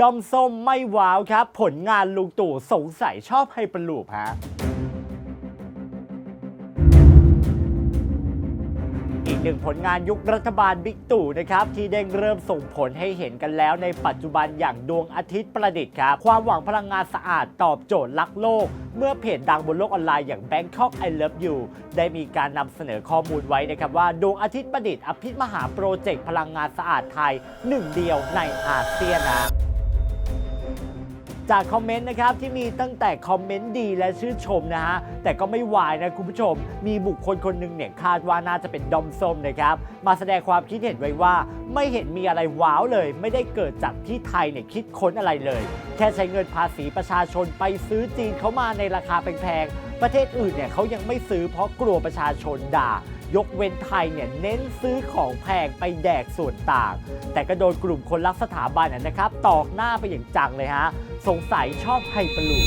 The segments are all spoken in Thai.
ดอมส้มไม่ว้าวครับ ผลงานลุงตู่สงสัยชอบไฮเปอร์ลูปฮะอีกหนึ่งผลงานยุครัฐบาลบิ๊กตู่นะครับ ที่ได้เริ่มส่งผลให้เห็นกันแล้วในปัจจุบันอย่างดวงอาทิตย์ประดิษฐ์ครับ ความหวังพลังงานสะอาดตอบโจทย์รักโลก เมื่อเพจดังบนโลกออนไลน์อย่าง Bangkok I Love You ได้มีการนำเสนอข้อมูลไว้นะครับว่าดวงอาทิตย์ประดิษฐ์อภิมหาโปรเจกต์พลังงานสะอาดไทยหนึ่งเดียวในอาเซียนนะ จากคอมเมนต์นะครับที่มีตั้งแต่คอมเมนต์ดีและชื่นชมนะฮะแต่ก็ไม่วายนะคุณผู้ชม มีบุคคลคนหนึ่งเนี่ยคาดว่าน่าจะเป็นดอมส้มนะครับมาแสดงความคิดเห็นไว้ว่า ไม่เห็นมีอะไรว้าวเลย ไม่ได้เกิดจากที่ไทยเนี่ยคิดค้นอะไรเลย แค่ใช้เงินภาษีประชาชนไปซื้อจีนเขามาในราคาแพงๆประเทศอื่นเนี่ยเขายังไม่ซื้อเพราะกลัวประชาชนด่า ยกเว้นไทยเนี่ยเน้นซื้อของแพงไปแดกส่วนต่าง แต่ก็โดนกลุ่มคนรักสถาบันนะนะครับ ตอกหน้าไปอย่างจังเลยฮะ สงสัยชอบไฮเปอร์ลูป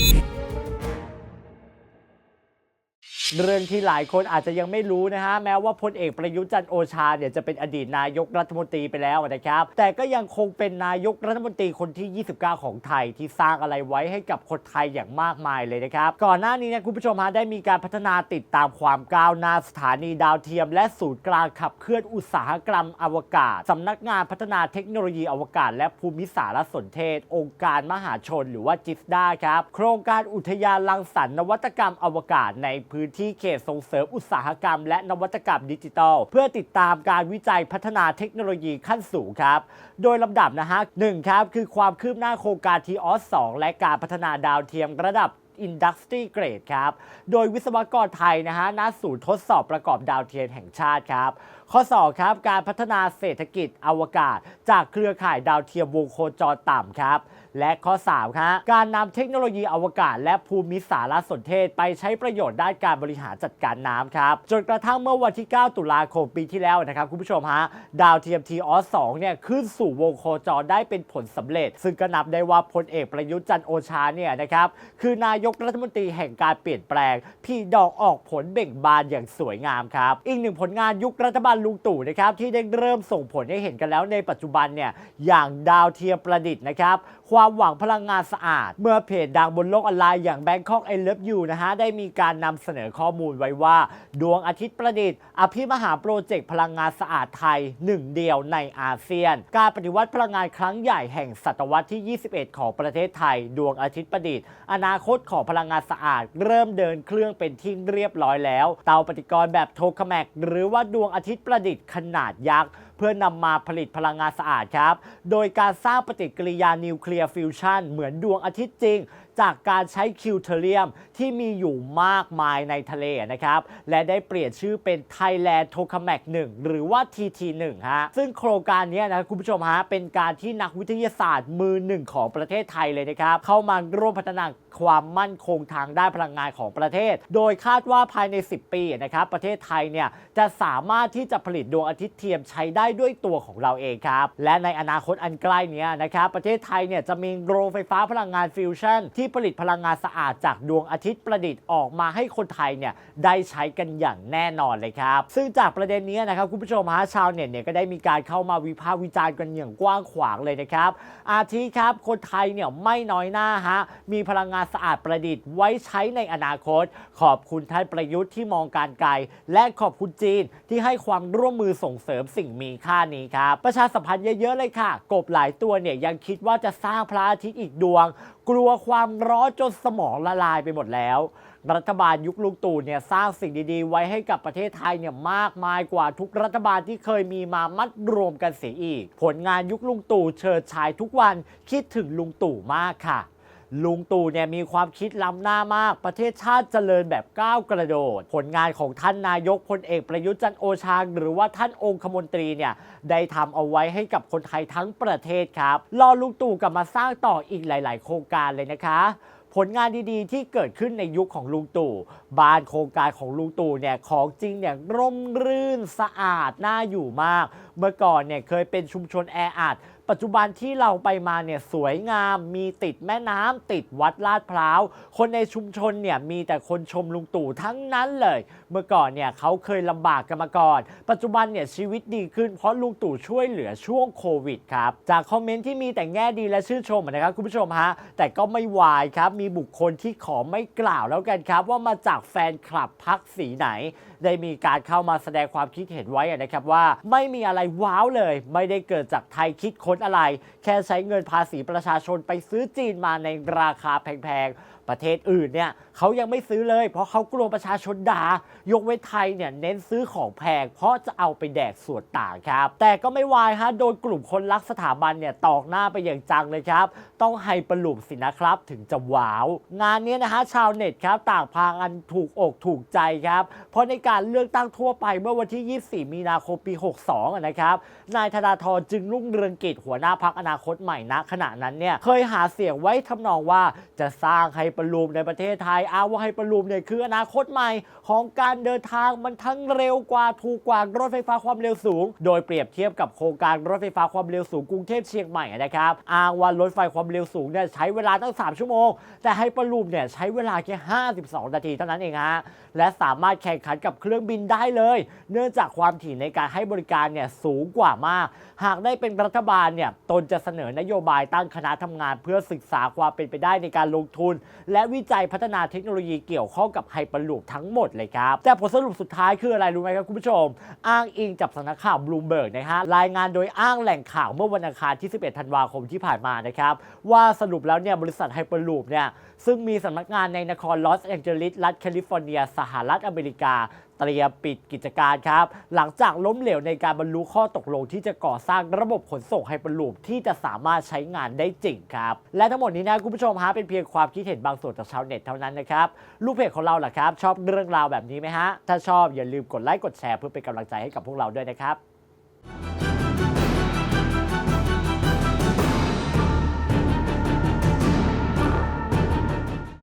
เรื่องที่หลายคนอาจจะยังไม่รู้นะฮะแม้ว่าพลเอกประยุทธ์จันโอชาเนี่ยจะเป็นอดีตนายกรัฐมนตรีไปแล้วนะครับ แต่ก็ยังคงเป็นนายกรัฐมนตรีคนที่ 29 ของไทยที่สร้างอะไรไว้ให้กับคนไทยอย่างมากมายเลยนะครับ ก่อนหน้านี้นะคุณผู้ชมฮะได้มีการพัฒนาติดตามความก้าวหน้าสถานีดาวเทียม และศูนย์กลางขับเคลื่อนอุตสาหกรรมอวกาศสำนักงานพัฒนาเทคโนโลยีอวกาศ และภูมิสารสนเทศ องค์การมหาชน หรือว่าจิสดาครับโครงการอุทยานรังสรรค์นวัตกรรมอวกาศในพื้นที่เขตส่งเสริมอุตสาหกรรม และนวัตกรรมดิจิทัล เพื่อติดตามการวิจัยพัฒนาเทคโนโลยีขั้นสูงครับ โดยลำดับนะฮะหนึ่งครับคือความคืบหน้าโครงการทีออสสและการพัฒนาดาวเทียมระดับ Industry Grade ครับ โดยวิศวกรไทยนะฮะณศูนย์ทดสอบประกอบดาวเทียมแห่งชาติครับ ข้อ 2 ครับ การพัฒนาเศรษฐกิจอวกาศ จากเครือข่ายดาวเทียมวงโคจรต่ำครับ และข้อ3ครับการนำเทคโนโลยีอวกาศ และภูมิสารสนเทศไปใช้ประโยชน์ด้านการบริหารจัดการน้ำครับ จนกระทั่งเมื่อวันที่ 9 ตุลาคมปีที่แล้วนะครับคุณผู้ชมฮะดาวเทียมทีออส2เนี่ยขึ้นสู่วงโคจรได้เป็นผลสำเร็จ ซึ่งก็นับได้ว่าพลเอกประยุทธ์จันโอชาเนี่ยนะครับคือนายกรัฐมนตรีแห่งการเปลี่ยนแปลง พี่ดอกออกผลเบ่งบานอย่างสวยงามครับ อีกหนึ่งผลงานยุครัฐบาลลุงตู่นะครับที่ได้เริ่มส่งผลให้เห็นกันแล้วในปัจจุบันเนี่ยอย่างดาวเทียมประดิษฐ์นะครับความหวังพลังงานสะอาด เมื่อเพจดังบนโลกออนไลน์อย่าง Bangkok I Love You นะฮะได้มีการนำเสนอข้อมูลไว้ว่า ดวงอาทิตย์ประดิษฐ์ อภิมหาโปรเจกต์พลังงานสะอาดไทยหนึ่งเดียวในอาเซียน การปฏิวัติพลังงานครั้งใหญ่แห่งศตวรรษที่ 21 ของประเทศไทย ดวงอาทิตย์ประดิษฐ์ อนาคตของพลังงานสะอาด เริ่มเดินเครื่องเป็นที่เรียบร้อยแล้ว เตาปฏิกรณ์แบบโทคแมกหรือว่าดวงอาทิตย์ประดิษฐ์ขนาดยักษ์เพื่อนำมาผลิตพลังงานสะอาดครับ โดยการสร้างปฏิกิริยานิวเคลียร์ฟิวชันเหมือนดวงอาทิตย์จริง จากการใช้คิวเทเรียมที่มีอยู่มากมายในทะเลนะครับ และได้เปลี่ยนชื่อเป็น Thailand t o k a m a c 1หรือว่า TT1 ฮะ ซึ่งโครงการนี้นะคุณผู้ชมฮะ เป็นการที่นักวิทยาศาสตร์มือหนึ่งของประเทศไทยเลยนะครับ เข้ามาร่วมพัฒนาความมั่นคงทางด้านพลังงานของประเทศ โดยคาดว่าภายใน 10 ปีนะครับ ประเทศไทยเนี่ยจะสามารถที่จะผลิตดวงอาทิตย์เทียมใช้ได้ด้วยตัวของเราเองครับ และในอนาคตอันใกล้นี้นะครับ ประเทศไทยเนี่ยจะมีโรงไฟฟ้าพลังงานฟิวชั่นที่ผลิตพลังงานสะอาดจากดวงอาทิตย์ประดิษฐ์ออกมาให้คนไทยเนี่ยได้ใช้กันอย่างแน่นอนเลยครับ ซึ่งจากประเด็นนี้นะครับคุณผู้ชมฮะชาวเน็ตเนี่ยก็ได้มีการเข้ามาวิพากษ์วิจารณ์กันอย่างกว้างขวางเลยนะครับ อาทิครับคนไทยเนี่ยไม่น้อยหน้าฮะมีพลังงานสะอาดประดิษฐ์ไว้ใช้ในอนาคต ขอบคุณท่านประยุทธ์ที่มองการไกล และขอบคุณจีนที่ให้ความร่วมมือส่งเสริมสิ่งมีค่านี้ครับประชาสัมพันธ์เยอะๆเลยค่ะ กบหลายตัวเนี่ยยังคิดว่าจะสร้างพระอาทิตย์อีกดวง กลัวความร้อนจนสมองละลายไปหมดแล้ว รัฐบาลยุคลุงตู่เนี่ยสร้างสิ่งดีๆ ไว้ให้กับประเทศไทยเนี่ยมากมายกว่าทุกรัฐบาลที่เคยมีมามัดรวมกันเสียอีก ผลงานยุคลุงตู่เชิดฉายทุกวันคิดถึงลุงตู่มากค่ะ ลุงตู่เนี่ยมีความคิดล้ำหน้ามาก ประเทศชาติเจริญแบบก้าวกระโดด ผลงานของท่านนายกพลเอกประยุทธ์จันโอชาหรือว่าท่านองคมนตรีเนี่ยได้ทำเอาไว้ให้กับคนไทยทั้งประเทศครับ รอลุงตู่กลับมาสร้างต่ออีกหลาย ๆ โครงการเลยนะคะผลงานดีๆ ที่เกิดขึ้นในยุคของลุงตู่ บ้านโครงการของลุงตู่เนี่ยของจริงเนี่ยร่มรื่นสะอาดน่าอยู่มาก เมื่อก่อนเนี่ยเคยเป็นชุมชนแออัด ปัจจุบันที่เราไปมาเนี่ยสวยงามมีติดแม่น้ำติดวัดลาดพร้าว คนในชุมชนเนี่ยมีแต่คนชมลุงตู่ทั้งนั้นเลย เมื่อก่อนเนี่ยเขาเคยลำบากกันมาก่อน ปัจจุบันเนี่ยชีวิตดีขึ้นเพราะลุงตู่ช่วยเหลือช่วงโควิดครับ จากคอมเมนต์ที่มีแต่แง่ดีและชื่นชมนะครับคุณผู้ชมฮะ แต่ก็ไม่วายครับ มีบุคคลที่ขอไม่กล่าวแล้วกันครับ ว่ามาจากแฟนคลับพักสีไหน ได้มีการเข้ามาแสดงความคิดเห็นไว้นะครับว่า ไม่มีอะไรว้าวเลย ไม่ได้เกิดจากไทยคิดค้นอะไร แค่ใช้เงินภาษีประชาชนไปซื้อจีนมาในราคาแพงๆ ประเทศอื่นเนี่ยเขายังไม่ซื้อเลย เพราะเขากลัวประชาชนด่ายกเว้นไทยเนี่ยเน้นซื้อของแพง เพราะจะเอาไปแดกส่วนต่างครับ แต่ก็ไม่วายฮะโดนกลุ่มคนรักสถาบันเนี่ยตอกหน้าไปอย่างจังเลยครับ ต้องไฮประหลุมสินะครับถึงจะว้าว งานนี้นะฮะชาวเน็ตครับต่างพากันถูกอกถูกใจครับเพราะในการการเลือกตั้งทั่วไปเมื่อวันที่ 24 มีนาคมปี 62 นะครับ นายธนาธรจึงรุ่งเรืองกิจหัวหน้าพักอนาคตใหม่ณขณะนั้นเนี่ยเคยหาเสียงไว้ทำนองว่าจะสร้างไฮเปอร์ลูมในประเทศไทยอ้างว่าไฮเปอร์ลูมเนี่ยคืออนาคตใหม่ของการเดินทางมันทั้งเร็วกว่าถูกกว่ารถไฟฟ้าความเร็วสูง โดยเปรียบเทียบกับโครงการรถไฟฟ้าความเร็วสูงกรุงเทพเชียงใหม่นะครับอ้างว่ารถไฟความเร็วสูงเนี่ยใช้เวลาตั้ง 3 ชั่วโมง แต่ไฮเปอร์ลูมเนี่ยใช้เวลาแค่ 52 นาทีเท่านั้นเองฮะและสามารถแข่งขันกับเครื่องบินได้เลย เนื่องจากความถี่ในการให้บริการเนี่ยสูงกว่ามาก หากได้เป็นรัฐบาลเนี่ยตนจะเสนอนโยบายตั้งคณะทำงาน เพื่อศึกษาความเป็นไปได้ในการลงทุน และวิจัยพัฒนาเทคโนโลยีเกี่ยวข้องกับไฮเปอร์ลูปทั้งหมดเลยครับ แต่ผลสรุปสุดท้ายคืออะไรรู้ไหมครับคุณผู้ชม อ้างอิงจากสำนักข่าวบลูมเบิร์กนะฮะรายงานโดยอ้างแหล่งข่าวเมื่อวันอังคารที่ 11 ธันวาคมที่ผ่านมานะครับว่าสรุปแล้วเนี่ยบริษัทไฮเปอร์ลูปเนี่ยซึ่งมีสำนักงานในนครลอสแองเจลิสรัฐแคลิฟอร์เนีย สหรัฐอเมริกา เตรียมปิดกิจการครับ หลังจากล้มเหลวในการบรรลุข้อตกลงที่จะก่อสร้างระบบขนส่งไฮเปอร์ลูปที่จะสามารถใช้งานได้จริงครับ และทั้งหมดนี้นะคุณผู้ชมฮะเป็นเพียงความคิดเห็นบางส่วนจากชาวเน็ตเท่านั้นนะครับลูกเพจของเราล่ะครับ ชอบเรื่องราวแบบนี้ไหมฮะถ้าชอบอย่าลืมกดไลค์กดแชร์เพื่อเป็นกำลังใจให้กับพวกเราด้วยนะครับ